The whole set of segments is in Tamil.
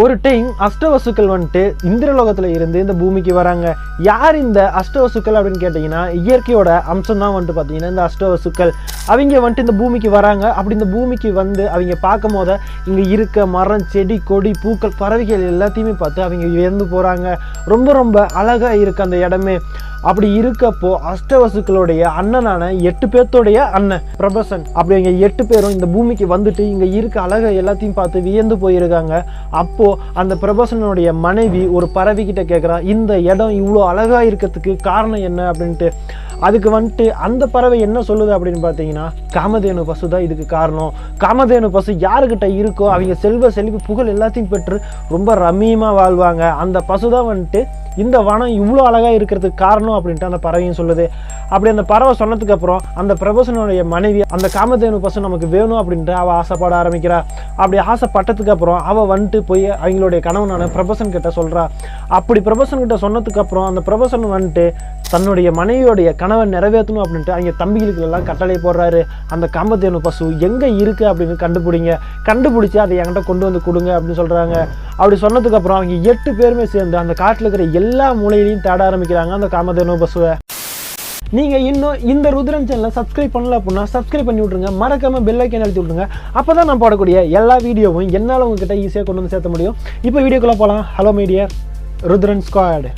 ஒரு டைம் அஷ்டவசுக்கள் வந்துட்டு இந்திரலோகத்தில் இருந்து இந்த பூமிக்கு வராங்க. யார் இந்த அஷ்டவசுக்கள் அப்படின்னு கேட்டிங்கன்னா இயற்கையோட அம்சம் தான் வந்துட்டு பார்த்தீங்கன்னா இந்த அஷ்டவசுக்கள். அவங்க வந்துட்டு இந்த பூமிக்கு வராங்க. அப்படி இந்த பூமிக்கு வந்து அவங்க பார்க்கும் போத இங்கே இருக்க மரம் செடி கொடி பூக்கள் பறவைகள் எல்லாத்தையுமே பார்த்து அவங்க இறந்து போகிறாங்க ரொம்ப ரொம்ப அழகாக இருக்கு அந்த இடமே. அப்படி இருக்கப்போ அஷ்டவசுக்களுடைய அண்ணனான எட்டு பேர்த்தோடைய அண்ணன் பிரபசன். அப்படிங்க எட்டு பேரும் இந்த பூமிக்கு வந்துட்டு இங்கே இருக்க அழகை எல்லாத்தையும் பார்த்து வியந்து போயிருக்காங்க. அப்போ அந்த பிரபசனுடைய மனைவி ஒரு பறவை கிட்ட கேட்குறா இந்த இடம் இவ்வளோ அழகாக இருக்கிறதுக்கு காரணம் என்ன? அப்படின்ட்டு. அதுக்கு வந்துட்டு அந்த பறவை என்ன சொல்லுது அப்படின்னு பார்த்தீங்கன்னா காமதேனு பசு தான் இதுக்கு காரணம். காமதேனு பசு யாருக்கிட்ட இருக்கோ அவங்க செல்வ செழிப்பு புகழ் எல்லாத்தையும் பெற்று ரொம்ப ரம்மியமாக வாழ்வாங்க. அந்த பசு தான் வந்துட்டு இந்த வனம் இவ்வளோ அழகாக இருக்கிறதுக்கு காரணம் அப்படின்ட்டு அந்த பறவையும் சொல்லுது. அப்படி அந்த பறவை சொன்னதுக்கு அப்புறம் அந்த பிரபசனுடைய மனைவி அந்த காமதேனு பசு நமக்கு வேணும் அப்படின்ட்டு அவள் ஆசைப்பட ஆரம்பிக்கிறா. அப்படி ஆசைப்பட்டதுக்கு அப்புறம் அவள் வந்துட்டு போய் அவங்களுடைய கணவனான பிரபசன் கிட்ட சொல்கிறா அப்படி பிரபசன் கிட்ட சொன்னதுக்கு அப்புறம் அந்த பிரபசன் வந்துட்டு தன்னுடைய மனைவியோடைய கனவை நிறைவேற்றணும் அப்படின்ட்டு அவங்க தம்பிகளுக்கு எல்லாம் கட்டளை போடுறாரு. அந்த காமதேனு பசு எங்கே இருக்குது அப்படின்னு கண்டுபிடிங்க. கண்டுபிடிச்சி அதை என்கிட்ட கொண்டு வந்து கொடுங்க அப்படின்னு சொல்கிறாங்க அப்படி சொன்னதுக்கு அப்புறம் அவங்க எட்டு பேருமே சேர்ந்து அந்த காட்டில் இருக்கிற எல்லா மூலையிலையும் தேட ஆரம்பிக்கிறாங்க அந்த காமதேனு பசுவை. நீங்கள் இன்னும் இந்த ருத்ரன் சேனலை சப்ஸ்கிரைப் பண்ணல அப்படின்னா சப்ஸ்கிரைப் பண்ணி விட்ருங்க மறக்காமல் பெல் ஐக்கன் அழுத்தி விட்ருங்க அப்போ தான் நான் போடக்கூடிய எல்லா வீடியோவும் என்னால் உங்ககிட்ட ஈஸியாக கொண்டு வந்து சேர்த்த முடியும். இப்போ வீடியோக்குள்ளே போகலாம் ஹலோ மீடியா ருத்ரன் ஸ்குவாட்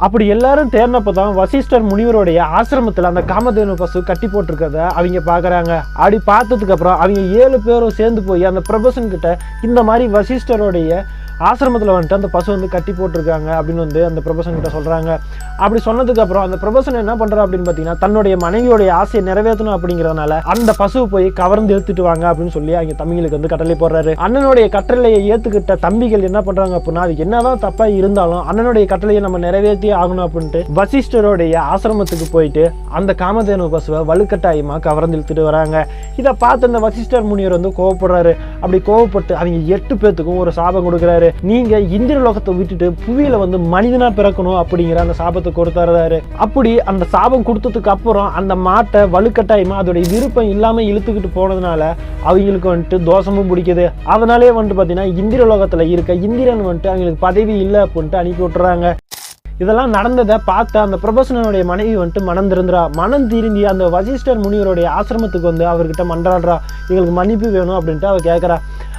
அப்படி எல்லாரும் தேர்னப்போ தான் வசிஷ்டர் முனிவருடைய ஆசிரமத்தில் அந்த காமதேனு பசு கட்டி போட்டிருக்கிறத அவங்க பார்க்குறாங்க அப்படி பார்த்ததுக்கு அப்புறம் அவங்க ஏழு பேரும் சேர்ந்து போய் அந்த பிரபசன் கிட்ட இந்த மாதிரி வசிஷ்டருடைய ஆசிரமத்தில் வந்துட்டு அந்த பசு வந்து கட்டி போட்டிருக்காங்க அப்படின்னு வந்து அந்த பிரபசன் கிட்ட சொல்கிறாங்க அப்படி சொன்னதுக்கு அப்புறம் அந்த பிரபசன் என்ன பண்ணுறா அப்படின்னு பார்த்தீங்கன்னா தன்னுடைய மனைவியோடைய ஆசையை நிறைவேற்றணும் அப்படிங்கிறதுனால அந்த பசுவை போய் கவர்ந்து எடுத்துட்டு வாங்க அப்படின்னு சொல்லி அவங்க தமிழுக்கு வந்து கட்டளை போடுறாரு. அண்ணனுடைய கட்டளையை ஏற்றுக்கிட்ட தம்பிகள் என்ன பண்ணுறாங்க அப்படின்னா அது என்னதான் தப்பாக இருந்தாலும் அண்ணனுடைய கட்டளையை நம்ம நிறைவேற்றியே ஆகணும் அப்படின்ட்டு வசிஷ்டருடைய ஆசிரமத்துக்கு போயிட்டு அந்த காமதேனு பசுவை வலுக்கட்டாயமாக கவர்ந்து இழுத்துட்டு வராங்க. இதை பார்த்து அந்த வசிஷ்டர் முனிவர் வந்து கோவப்படுறாரு. அப்படி கோவப்பட்டு அவங்க எட்டு பேர்த்துக்கும் ஒரு சாபம் கொடுக்குறாரு. நீங்க இந்திர லோகத்தை விட்டுட்டு புவியில வந்து மனிதனா பிறக்கணும் அப்படிங்கிற அந்த சாபத்தை கொடுத்தாரு அப்படி அந்த சாபம் கொடுத்ததுக்கு அப்புறம் அந்த மாட்டை வலுக்கட்டாயமா அதோடைய விருப்பம் இல்லாம இழுத்துக்கிட்டு போனதுனால அவங்களுக்கு வந்துட்டு தோஷமும் பிடிக்குது. அதனாலே வந்துட்டு பார்த்தீங்கன்னா இந்திர லோகத்துல இருக்க இந்திரன் வந்துட்டு அவங்களுக்கு பதவி இல்லை அப்படின்ட்டு அனுப்பி விட்டுறாங்க. இதெல்லாம் நடந்ததை பார்த்த அந்த பிரபசனனுடைய மனைவி வந்துட்டு மனம் திருந்துறா மனம் திருந்தி அந்த வசிஷ்டர் முனிவருடைய ஆசிரமத்துக்கு வந்து அவர்கிட்ட மன்றாடுறா. எங்களுக்கு மன்னிப்பு வேணும் அப்படின்ட்டு அவள் கேட்குறா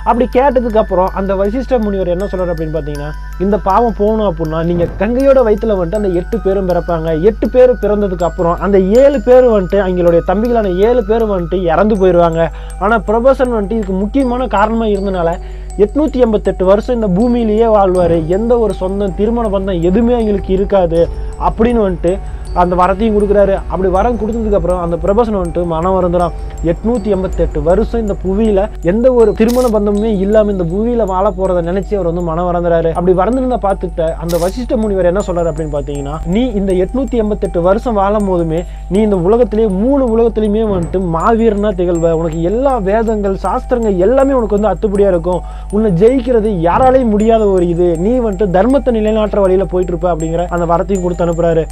அப்படி கேட்டதுக்கப்புறம் அந்த வசிஷ்டர் முனிவர் என்ன சொல்கிறார் அப்படின்னு பார்த்தீங்கன்னா இந்த பாவம் போகணும் அப்படின்னா நீங்கள் கங்கையோட வயிற்றில் வந்துட்டு அந்த எட்டு பேரும் பிறப்பாங்க. எட்டு பேர் பிறந்ததுக்கு அப்புறம் அந்த ஏழு பேர் வந்துட்டு அவங்களுடைய தம்பிகளான ஏழு பேர் வந்துட்டு இறந்து போயிடுவாங்க ஆனால் பிரபசன் வந்துட்டு இதுக்கு முக்கியமான காரணமாக இருந்தனால எட்நூத்தி எண்பத்தெட்டு வருஷம் இந்த பூமியிலேயே வாழ்வார். எந்த ஒரு சொந்தம் திருமண பந்தம் எதுவுமே எங்களுக்கு இருக்காது. அப்படின்னு வந்துட்டு அந்த வரத்தையும் கொடுக்குறாரு. அப்படி வரம் கொடுத்ததுக்கப்புறம் அந்த பிரபசனம் வந்துட்டு மனம் வருந்துறான் எட்நூத்தி எண்பத்தெட்டு வருஷம் இந்த புவியில எந்த ஒரு திருமண பந்தமுமே இல்லாம இந்த புவியில வாழ போறதை நினைச்சு அவர் வந்து மனம் வரந்துறாரு. அப்படி வரந்திருந்த பார்த்துட்ட அந்த வசிஷ்ட முனிவர் என்ன சொல்றாரு அப்படின்னு பார்த்தீங்கன்னா நீ இந்த எட்நூத்தி எண்பத்தெட்டு வருஷம் வாழும் போதுமே நீ இந்த உலகத்திலேயே மூணு உலகத்திலையுமே வந்துட்டு மாவீரனா திகழ்வ. உனக்கு எல்லா வேதங்கள் சாஸ்திரங்கள் எல்லாமே உனக்கு வந்து அத்துப்படியா இருக்கும். உன்னை ஜெயிக்கிறது யாராலையும் முடியாத ஒரு இது. நீ வந்துட்டு தர்மத்தை நிலைநாட்டுற வழியில போயிட்டு இருப்ப அப்படிங்கிற அந்த வரத்தையும் கொடுத்து அனுப்புறாரு.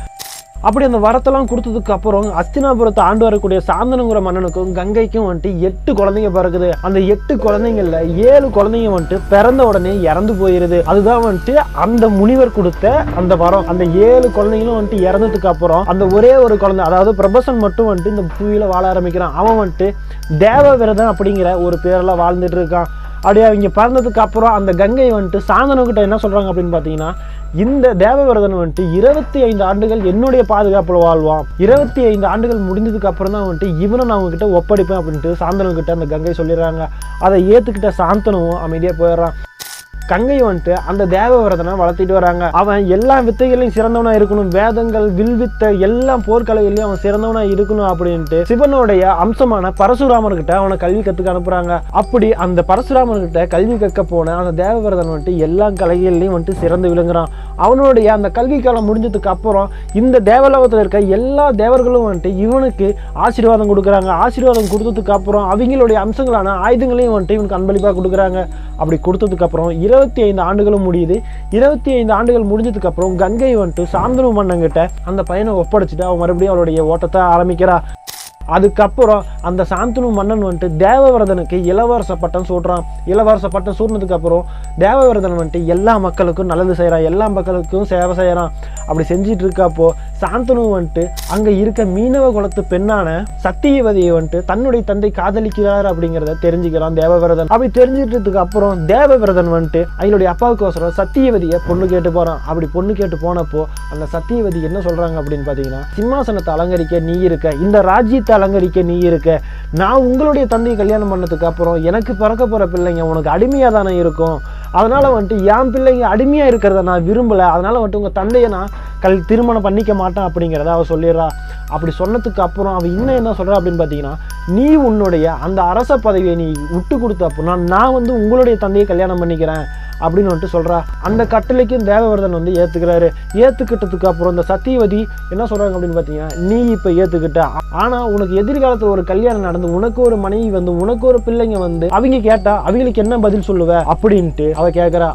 அப்படி அந்த வரத்தெல்லாம் கொடுத்ததுக்கு அப்புறம் அஸ்தினாபுரத்தை ஆண்டு வரக்கூடிய சாந்தனங்குற மன்னனுக்கும் கங்கைக்கும் வந்துட்டு எட்டு குழந்தைங்க பிறகுது அந்த எட்டு குழந்தைங்கள்ல ஏழு குழந்தைங்க வந்துட்டு பிறந்த உடனே இறந்து போயிருது. அதுதான் வந்துட்டு அந்த முனிவர் கொடுத்த அந்த வரம். அந்த ஏழு குழந்தைங்களும் வந்துட்டு இறந்ததுக்கு அப்புறம் அந்த ஒரே ஒரு குழந்தை அதாவது பிரபசன் மட்டும் வந்துட்டு இந்த பூவியில வாழ ஆரம்பிக்கிறான். அவன் வந்துட்டு தேவ விரதம் அப்படிங்கிற ஒரு பேரெல்லாம் வாழ்ந்துட்டு இருக்கான். அப்படியே அவங்க பிறந்ததுக்கு அப்புறம் அந்த கங்கை வந்துட்டு சாந்தனுக்கிட்ட என்ன சொல்கிறாங்க அப்படின்னு பார்த்தீங்கன்னா இந்த தேவவிரதன் வந்துட்டு இருபத்தி ஐந்து ஆண்டுகள் என்னுடைய பாதுகாப்பில் வாழ்வான். இருபத்தி ஐந்து ஆண்டுகள் முடிஞ்சதுக்கு அப்புறம் தான் வந்துட்டு இவனை நான் அவங்ககிட்ட ஒப்படைப்பேன் அப்படின்ட்டு சாந்தனுக்கிட்ட அந்த கங்கை சொல்லிடுறாங்க. அதை ஏற்றுக்கிட்ட சாந்தனும் அமைதியாக போயிடுறான். கங்கை வந்துட்டு அந்த தேவவிரதனை வளர்த்திட்டு வராங்க. அவன் எல்லா வித்தைகளையும் சிறந்தவனா இருக்கணும். வேதங்கள் வில்வித்தை எல்லா போர்க்கலைகளையும் அவன் சிறந்தவனா இருக்கணும் அப்படின்ட்டு சிவனுடைய அம்சமான பரசுராமர்கிட்ட அவனை கல்வி கத்துக்க அனுப்புறாங்க. அப்படி அந்த பரசுராமர்கிட்ட கல்வி கற்க போன அந்த தேவவிரதன் வந்துட்டு எல்லா கலைகள்லையும் வந்துட்டு சிறந்து விளங்குறான். அவனுடைய அந்த கல்வி காலம் முடிஞ்சதுக்கு அப்புறம் இந்த தேவலோகத்தில் இருக்க எல்லா தேவர்களும் வந்துட்டு இவனுக்கு ஆசீர்வாதம் கொடுக்குறாங்க. ஆசீர்வாதம் கொடுத்ததுக்கு அப்புறம் அவங்களுடைய அம்சங்களான ஆயுதங்களையும் வந்துட்டு இவனுக்கு அன்பளிப்பாக கொடுக்குறாங்க. அப்படி கொடுத்ததுக்கப்புறம் இருபத்தி ஐந்து ஆண்டுகளும் முடியுது. இருபத்தி ஐந்து ஆண்டுகள் முடிஞ்சதுக்கப்புறம் கங்கை வந்துட்டு சாந்தனு மன்னங்கிட்ட அந்த பையனை ஒப்படைச்சிட்டு அவன் மறுபடியும் அவளுடைய ஓட்டத்தை ஆரம்பிக்கிறா. அதுக்கப்புறம் அந்த சாந்தனு மன்னன் வந்துட்டு தேவவரதனுக்கு இளவரச பட்டம் சூடுறான் இளவரச பட்டம் சூடுனதுக்கப்புறம் தேவவரதன் வந்துட்டு எல்லா மக்களுக்கும் நல்லது செய்கிறான் எல்லா மக்களுக்கும் சேவை செய்கிறான் அப்படி செஞ்சிட்டு சாந்தனு வந்துட்டு அங்கே இருக்க மீனவ குலத்து பெண்ணான சத்தியவதியை வந்துட்டு தன்னுடைய தந்தை காதலிக்கிறார் அப்படிங்கிறத தெரிஞ்சுக்கிறான் தேவவிரதன். அப்படி தெரிஞ்சுக்கிட்டதுக்கு அப்புறம் தேவவிரதன் வந்துட்டு அவங்களுடைய அப்பாவுக்கோசரம் சத்தியவதியை பொண்ணு கேட்டு போகிறான் அப்படி பொண்ணு கேட்டு போனப்போ அந்த சத்தியவதி என்ன சொல்கிறாங்க அப்படின்னு பார்த்தீங்கன்னா சிம்மாசனத்தை அலங்கரிக்க நீ இருக்க இந்த ராஜ்யத்தை அலங்கரிக்க நீ இருக்க. நான் உங்களுடைய தந்தையை கல்யாணம் பண்ணதுக்கு அப்புறம் எனக்கு பிறக்க போகிற பிள்ளைங்க உனக்கு அடிமையாக தானே இருக்கும். அதனால் வந்துட்டு என் பிள்ளைங்க அடிமையாக இருக்கிறத நான் விரும்பலை. அதனால் வந்துட்டு உங்கள் தந்தையை நான் கல் திருமணம் பண்ணிக்க மாட்டேன் அப்படிங்கிறத அவள் சொல்லிடுறா. அப்படி சொன்னதுக்கு அப்புறம் அவன் இன்னும் என்ன சொல்கிறா அப்படின்னு பார்த்தீங்கன்னா நீ உன்னுடைய அந்த அரச பதவியை நீ விட்டு கொடுத்த அப்படின்னா நான் வந்து உங்களுடைய தந்தையை கல்யாணம் பண்ணிக்கிறேன். அப்படின்னு வந்துட்டு சொல்கிறா அந்த கட்டளைக்கும் தேவவர்தன் வந்து ஏற்றுக்கிறாரு ஏற்றுக்கிட்டதுக்கு அப்புறம் இந்த சத்தியவதி என்ன சொல்கிறாங்க அப்படின்னு பார்த்தீங்கன்னா நீ இப்போ ஏற்றுக்கிட்ட ஆனால் உனக்கு எதிர்காலத்தில் ஒரு கல்யாணம் நடந்து உனக்கு ஒரு மனைவி வந்து உனக்கு ஒரு பிள்ளைங்க வந்து அவங்க கேட்டா அவங்களுக்கு என்ன பதில் சொல்லுவ? அப்படின்ட்டு அவ கேட்குறா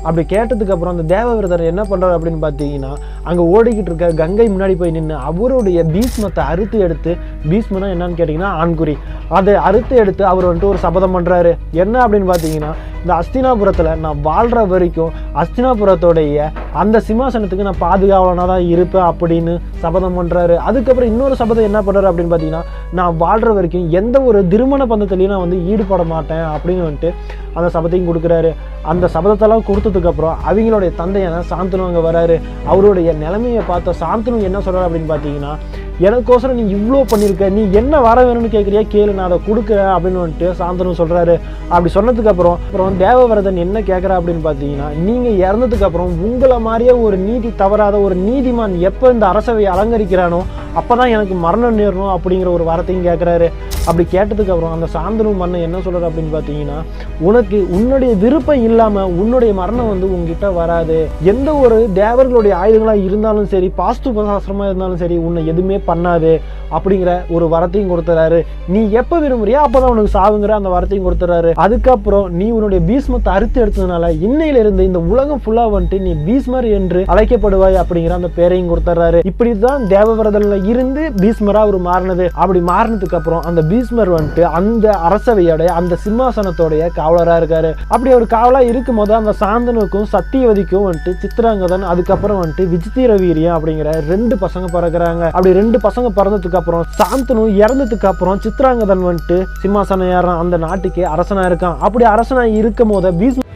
அப்படி கேட்டதுக்கு அப்புறம் அந்த தேவவிரதர் என்ன பண்றாரு அப்படின்னு பார்த்தீங்கன்னா அங்கே ஓடிக்கிட்டு இருக்க கங்கை முன்னாடி போய் நின்று அவருடைய பீஸ்மத்தை அறுத்து எடுத்து பீஸ்மனா என்னன்னு கேட்டிங்கன்னா ஆண்குறி. அதை அறுத்து எடுத்து அவர் வந்துட்டு ஒரு சபதம் பண்ணுறாரு என்ன அப்படின்னு பார்த்தீங்கன்னா இந்த அஸ்தினாபுரத்தில் நான் வாழ்கிற வரைக்கும் அஸ்தினாபுரத்தோடைய அந்த சிம்மாசனத்துக்கு நான் பாதுகாவலனாக தான் இருப்பேன் அப்படின்னு சபதம் பண்ணுறாரு அதுக்கப்புறம் இன்னொரு சபதம் என்ன பண்ணுறாரு அப்படின்னு பார்த்தீங்கன்னா நான் வாழ்கிற வரைக்கும் எந்த ஒரு திருமண பந்தத்துலேயும் நான் வந்து ஈடுபட மாட்டேன் அப்படின்னு வந்துட்டு அந்த சபத்தையும் கொடுக்குறாரு. அந்த சபதத்தெல்லாம் கொடுத்ததுக்கப்புறம் அவங்களுடைய தந்தையான சாந்தனு அங்கே வராரு. அவருடைய நிலைமையை பார்த்த சாந்தனு என்ன சொல்கிறார் அப்படின்னு பார்த்தீங்கன்னா எனக்கோசரம் நீ இவ்வளோ பண்ணியிருக்க நீ என்ன வர வேணும்னு கேட்குறியா கேளு நான் அதை கொடுக்குறேன் அப்படின்னு வந்துட்டு சாந்தனும் சொல்கிறாரு அப்படி சொன்னதுக்கப்புறம் அப்புறம் தேவவரதன் என்ன கேட்குறா அப்படின்னு பார்த்தீங்கன்னா நீங்கள் இறந்ததுக்கு அப்புறம் உங்களை மாதிரியே ஒரு நீதி தவறாத ஒரு நீதிமான் எப்போ இந்த அரசவையை அலங்கரிக்கிறானோ அப்போ தான் எனக்கு மரணம் நேரணும் அப்படிங்கிற ஒரு வார்த்தையும் கேட்குறாரு அப்படி கேட்டதுக்கு அப்புறம் அந்த சாந்தனு மன்னன் என்ன சொல்கிறார் அப்படின்னு பார்த்தீங்கன்னா உனக்கு உன்னுடைய விருப்பம் இல்லாமல் உன்னுடைய மரணம் வந்து உங்ககிட்ட வராது. எந்த ஒரு தேவர்களுடைய ஆயுதங்களாக இருந்தாலும் சரி பாஸ்து சாஸ்திரமாக இருந்தாலும் சரி உன்னை எதுவுமே பண்ணாது அப்படிங்கிற ஒரு வரத்தையும் கொடுத்துறாரு. நீ எப்போ விரும்புறியோ அப்போ தான் உனக்கு சாவுங்கிற அந்த வரத்தையும் கொடுத்துறாரு. அதுக்கப்புறம் நீ உன்னுடைய பீஸ்மத்தை அறுத்து எடுத்ததுனால இன்னையிலிருந்து இந்த உலகம் ஃபுல்லாக வந்துட்டு நீ பீஸ்மர் என்று அழைக்கப்படுவாய் அப்படிங்கிற அந்த பேரையும் கொடுத்துறாரு. இப்படி தான் தேவவிரதனில் இருந்து பீஸ்மராக அவர் மாறினது. அப்படி மாறினதுக்கு அப்புறம் அந்த பீஸ்மர் வந்துட்டு அந்த அரசவையோடைய அந்த சிம்மாசனத்தோடைய காவலரா இருக்காரு. அப்படி ஒரு காவலா இருக்கும் போது அந்த சாந்தனுக்கும் சத்தியவதிக்கும் வந்துட்டு சித்திராங்கதன் அதுக்கப்புறம் வந்துட்டு விஜித்திர வீரியம் அப்படிங்கிற ரெண்டு பசங்க பிறகுறாங்க அப்படி ரெண்டு பசங்க பிறந்ததுக்கு அப்புறம் சாந்தனு இறந்ததுக்கு அப்புறம் சித்திராங்கதன் வந்துட்டு சிம்மாசனம் ஏறான் அந்த நாட்டுக்கு அரசனா இருக்கான். அப்படி அரசனா இருக்கும் போது பீஸ்மர்